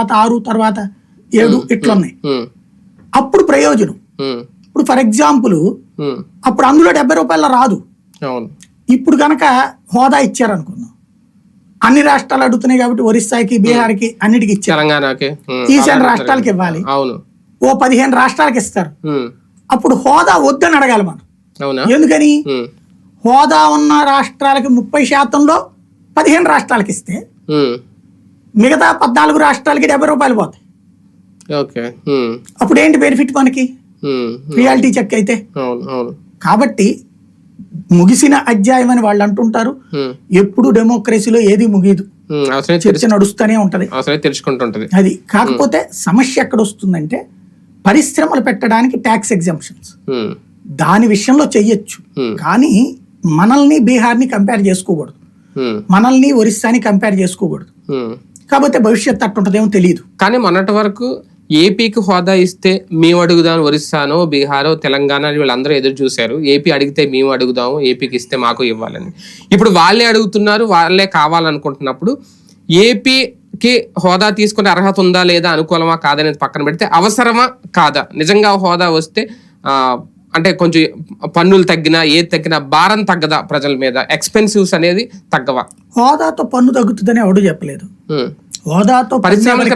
తర్వాత ఆరు తర్వాత ఏడు ఇట్లున్నాయి ఉమ్, అప్పుడు ప్రయోజనం. ఇప్పుడు ఫర్ ఎగ్జాంపుల్ అప్పుడు అందులో డెబ్బై రూపాయల రాదు. ఇప్పుడు కనుక హోదా ఇచ్చారనుకుందాం. అన్ని రాష్ట్రాలు అడుగుతున్నాయి కాబట్టి ఒరిస్సాకి బీహార్కి అన్నిటికి ఇచ్చారు. తెలంగాణకి ఈశాన్య రాష్ట్రాలకు ఇవ్వాలి. అవును. ఓ పదిహేను రాష్ట్రాలకు ఇస్తారు. అప్పుడు హోదా వద్దని అడగాలి మనం. ఎందుకని? హోదా ఉన్న రాష్ట్రాలకి ముప్పై శాతంలో పదిహేను రాష్ట్రాలకి ఇస్తే మిగతా పద్నాలుగు రాష్ట్రాలకి డెబ్బై రూపాయలు పోతాయి. ఓకే. అప్పుడు ఏంటి బెనిఫిట్ మనకి? రియాలిటీ చెక్ అయితే. కాబట్టి ముగిసిన అధ్యాయం అని వాళ్ళు అంటుంటారు. ఎప్పుడు డెమోక్రసీలో ఏది ముగియదు. చర్చ నడుస్తూనే ఉంటది. అది. కాకపోతే సమస్య ఎక్కడ వస్తుందంటే పరిశ్రమలు పెట్టడానికి ట్యాక్స్ ఎగ్జామ్షన్స్ దాని విషయంలో చెయ్యొచ్చు. కానీ మనల్ని బీహార్ని కంపేర్ చేసుకోకూడదు. మనల్ని ఒరిస్సాని కంపేర్ చేసుకోకూడదు. కాకపోతే భవిష్యత్ అట్టుంటదేమో తెలియదు కానీ మొన్నటి వరకు ఏపీకి హోదా ఇస్తే మేము అడుగుదాం ఒరిస్సానో బీహారో తెలంగాణ అని వీళ్ళందరూ ఎదురు చూశారు. ఏపీ అడిగితే మేము అడుగుదాము ఏపీకి ఇస్తే మాకు ఇవ్వాలని. ఇప్పుడు వాళ్ళే అడుగుతున్నారు వాళ్ళే కావాలనుకుంటున్నప్పుడు ఏపీకి హోదా తీసుకునే అర్హత ఉందా లేదా అనుకూలమా కాదనేది పక్కన పెడితే అవసరమా కాదా? నిజంగా హోదా వస్తే ఆ, అంటే కొంచెం పన్నులు తగ్గినా ఏది తగ్గినా భారం తగ్గదా ప్రజల మీద? ఎక్స్పెన్సివ్స్ అనేది తగ్గవా? హోదాతో పన్ను తగ్గుతుందని ఎవడు చెప్పలేదు. హోదాతో పరిశ్రమలకి